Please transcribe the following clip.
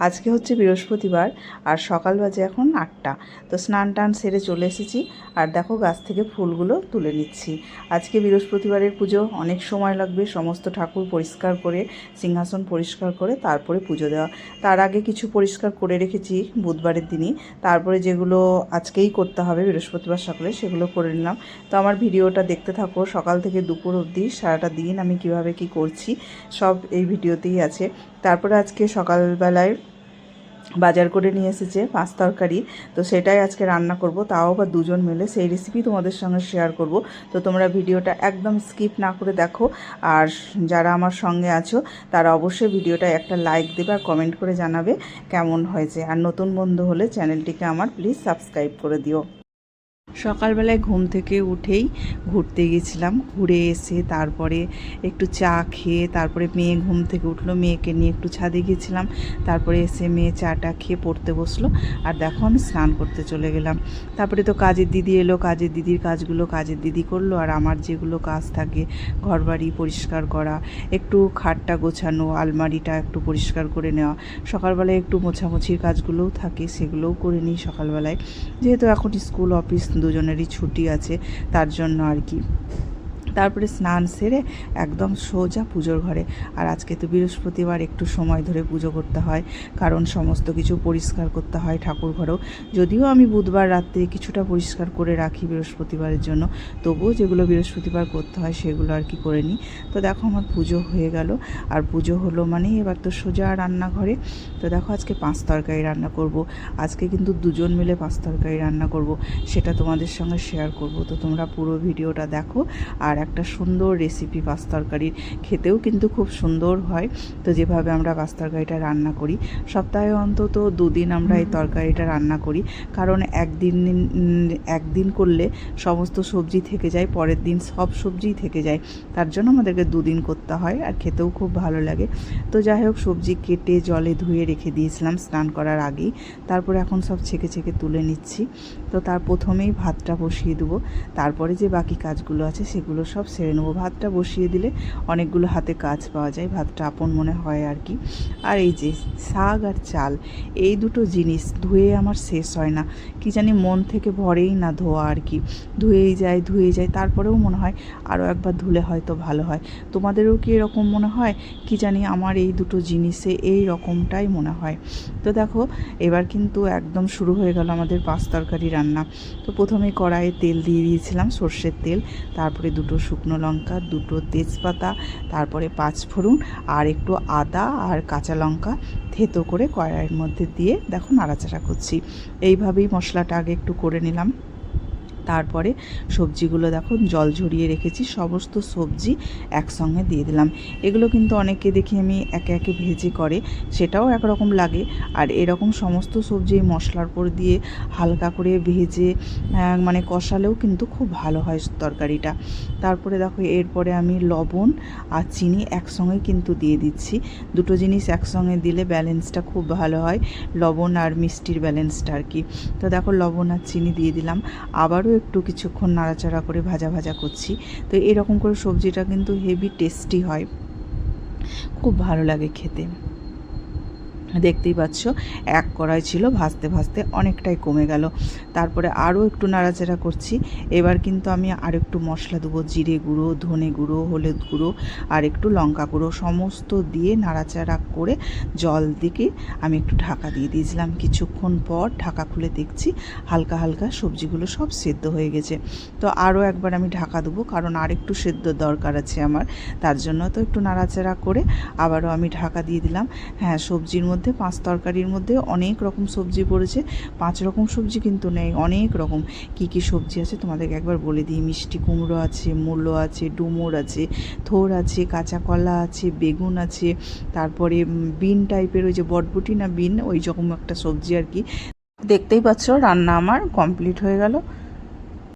আজকে হচ্ছে বৃহস্পতিবার আর সকাল বাজে এখন আটটা। তো স্নান টান সেরে চলে এসেছি আর দেখো গাছ থেকে ফুলগুলো তুলে নিচ্ছি। আজকে বৃহস্পতিবারের পুজো, অনেক সময় লাগবে সমস্ত ঠাকুর পরিষ্কার করে, সিংহাসন পরিষ্কার করে তারপরে পুজো দেওয়া। তার আগে কিছু পরিষ্কার করে রেখেছি বুধবারের দিনই। তারপরে যেগুলো আজকেই করতে হবে বৃহস্পতিবার সকালে সেগুলো করে নিলাম। তো আমার ভিডিওটা দেখতে থাকো, সকাল থেকে দুপুর অবধি সারাটা দিন আমি কীভাবে কি করছি, সব এই ভিডিওতেই আছে। তারপরে আজকে সকালবেলায় বাজার করে নিয়ে এসেছে পাঁচ তরকারি। তো সেটাই আজকে রান্না করব। তাও আবার দুজন মিলে সেই রেসিপি তোমাদের সঙ্গে শেয়ার করব। তো তোমরা ভিডিওটা একদম স্কিপ না করে দেখো। আর যারা আমার সঙ্গে আছো, তারা অবশ্যই ভিডিওটা একটা লাইক দেবে আর কমেন্ট করে জানাবে কেমন হয়েছে। আর নতুন বন্ধু হলে চ্যানেলটিকে আমার প্লিজ সাবস্ক্রাইব করে দিও। সকালবেলায় ঘুম থেকে উঠেই ঘুরতে গেছিলাম। ঘুরে এসে তারপরে একটু চা খেয়ে, তারপরে মেয়ে ঘুম থেকে উঠল, মেয়েকে নিয়ে একটু ছাদে গেছিলাম। তারপরে এসে মেয়ে চাটা খেয়ে পড়তে বসল। আর দেখো আমি স্নান করতে চলে গেলাম। তারপরে তো কাজের দিদি এলো, কাজের দিদির কাজগুলো কাজের দিদি করল। আর আমার যেগুলো কাজ থাকে, ঘরবাড়ি পরিষ্কার করা, একটু খাটটা গোছানো, আলমারিটা একটু পরিষ্কার করে নেওয়া, সকালবেলায় একটু মোছামুছির কাজগুলোও থাকে, সেগুলোও করে নিই সকালবেলায়। যেহেতু এখন স্কুল, অফিস দুজনেরই ছুটি আছে তার জন্য আর কি। তারপরে স্নান সেরে একদম সোজা পুজোর ঘরে। আর আজকে তো বৃহস্পতিবার, একটু সময় ধরে পুজো করতে হয়, কারণ সমস্ত কিছু পরিষ্কার করতে হয় ঠাকুর ঘরেও। যদিও আমি বুধবার রাত্রে কিছুটা পরিষ্কার করে রাখি বৃহস্পতিবারের জন্য, তবুও যেগুলো বৃহস্পতিবার করতে হয় সেগুলো আর কি করে নিই। তো দেখো আমার পুজো হয়ে গেল। আর পুজো হলো মানে এবার তো সোজা রান্নাঘরে। তো দেখো আজকে পাঁচ তরকারি রান্না করব। আজকে কিন্তু দুজন মিলে পাঁচ তরকারি রান্না করব, সেটা তোমাদের সঙ্গে শেয়ার করব। তো তোমরা পুরো ভিডিওটা দেখো। আর একটা সুন্দর রেসিপি পাঁচ তরকারির খেতেও কিন্তু খুব সুন্দর হয়। তো যেভাবে আমরা পাঁচ তরকারিটা রান্না করি সপ্তাহে অন্তত দুদিন আমরা এই তরকারিটা রান্না করি। কারণ একদিন একদিন করলে সমস্ত সবজি থেকে যায় পরের দিন সব সবজিই থেকে যায়। তার জন্য আমাদেরকে দুদিন করতে হয় আর খেতেও খুব ভালো লাগে। তো যাই হোক সবজি কেটে জলে ধুয়ে রেখে দিয়েছিলাম স্নান করার আগেই। তারপরে এখন সব ছেঁকে ছেঁকে তুলে নিচ্ছি। তো তার প্রথমেই ভাতটা বসিয়ে দেবো। তারপরে যে বাকি কাজগুলো আছে সেগুলো সব সেরে নেব। ভাতটা বসিয়ে দিলে অনেকগুলো হাতে কাজ পাওয়া যায়, ভাতটা আপন মনে হয় আর কি। আর এই যে শাক আর চাল, এই দুটো জিনিস ধুয়ে আমার শেষ হয় না। কি জানি মন থেকে ভরেই না ধোয়া আর কি। ধুয়েই যায় ধুয়ে যায়, তারপরেও মনে হয় আরও একবার ধুলে হয়তো ভালো হয়। তোমাদেরও কি এরকম মনে হয়? কি জানি আমার এই দুটো জিনিসে এই রকমটাই মনে হয়। তো দেখো, এবার কিন্তু একদম শুরু হয়ে গেল আমাদের পাঁচ তরকারি রান্না। তো প্রথমে কড়াইয়ে তেল দিয়ে দিয়েছিলাম সর্ষের তেল, তারপরে দুটো শুকনো লঙ্কা, দুটো তেজপাতা, তারপরে পাঁচফোড়ন আর একটু আদা আর কাঁচা লঙ্কা থেতো করে কড়াইয়ের মধ্যে দিয়ে দেখো নাড়াচাড়া করছি। এইভাবেই মশলাটা আগে একটু করে নিলাম। তারপরে সবজিগুলো দেখো, জল ঝরিয়ে রেখেছি, সমস্ত সবজি একসঙ্গে দিয়ে দিলাম। এগুলো কিন্তু অনেকে দেখি আমি একে একে ভেজে করে, সেটাও একরকম লাগে। আর এরকম সমস্ত সবজি এই মশলার উপর দিয়ে হালকা করে ভেজে মানে কষালেও কিন্তু খুব ভালো হয় তরকারিটা। তারপরে দেখো, এরপরে আমি লবণ আর চিনি একসঙ্গে কিন্তু দিয়ে দিচ্ছি। দুটো জিনিস একসঙ্গে দিলে ব্যালেন্সটা খুব ভালো হয়, লবণ আর মিষ্টির ব্যালেন্সটা আর কি। তো দেখো, লবণ আর চিনি দিয়ে দিলাম। আবারও একটু কিছুক্ষণ নাড়াচাড়া করে ভাজা ভাজা করছি। তো এরকম করে সবজিটা কিন্তু হেভি টেস্টি হয়। খুব ভালো লাগে খেতে। দেখতেই পাচ্ছ, এক কড়াই ছিল, ভাজতে ভাজতে অনেকটাই কমে গেল। তারপরে আরও একটু নাড়াচাড়া করছি। এবার কিন্তু আমি আর একটু মশলা দেবো, জিরে গুঁড়ো, ধনে গুঁড়ো, হলুদ গুঁড়ো আর একটু লঙ্কা গুঁড়ো সমস্ত দিয়ে নাড়াচাড়া করে জল দিকে আমি একটু ঢাকা দিয়ে দিয়েছিলাম। কিছুক্ষণ পর ঢাকা খুলে দেখছি হালকা হালকা সবজিগুলো সব সেদ্ধ হয়ে গেছে। তো আরও একবার আমি ঢাকা দেবো, কারণ আর একটু সেদ্ধ দরকার আছে আমার। তার জন্য তো একটু নাড়াচাড়া করে আবারও আমি ঢাকা দিয়ে দিলাম। হ্যাঁ সবজির মধ্যে পাঁচ তরকারির মধ্যে অনেক রকম সবজি পড়েছে। পাঁচ রকম সবজি কিন্তু নেই, অনেক রকম। কি কি সবজি আছে তোমাদেরকে একবার বলে দিই? মিষ্টি কুমড়ো আছে, মূলো আছে, ডুমুর আছে, থোর আছে, কাঁচা কলা আছে, বেগুন আছে, তারপরে বিন টাইপের ওই যে বটবটি না বিন, ওই রকম একটা সবজি আর কি। দেখতেই পাচ্ছ রান্না আমার কমপ্লিট হয়ে গেল।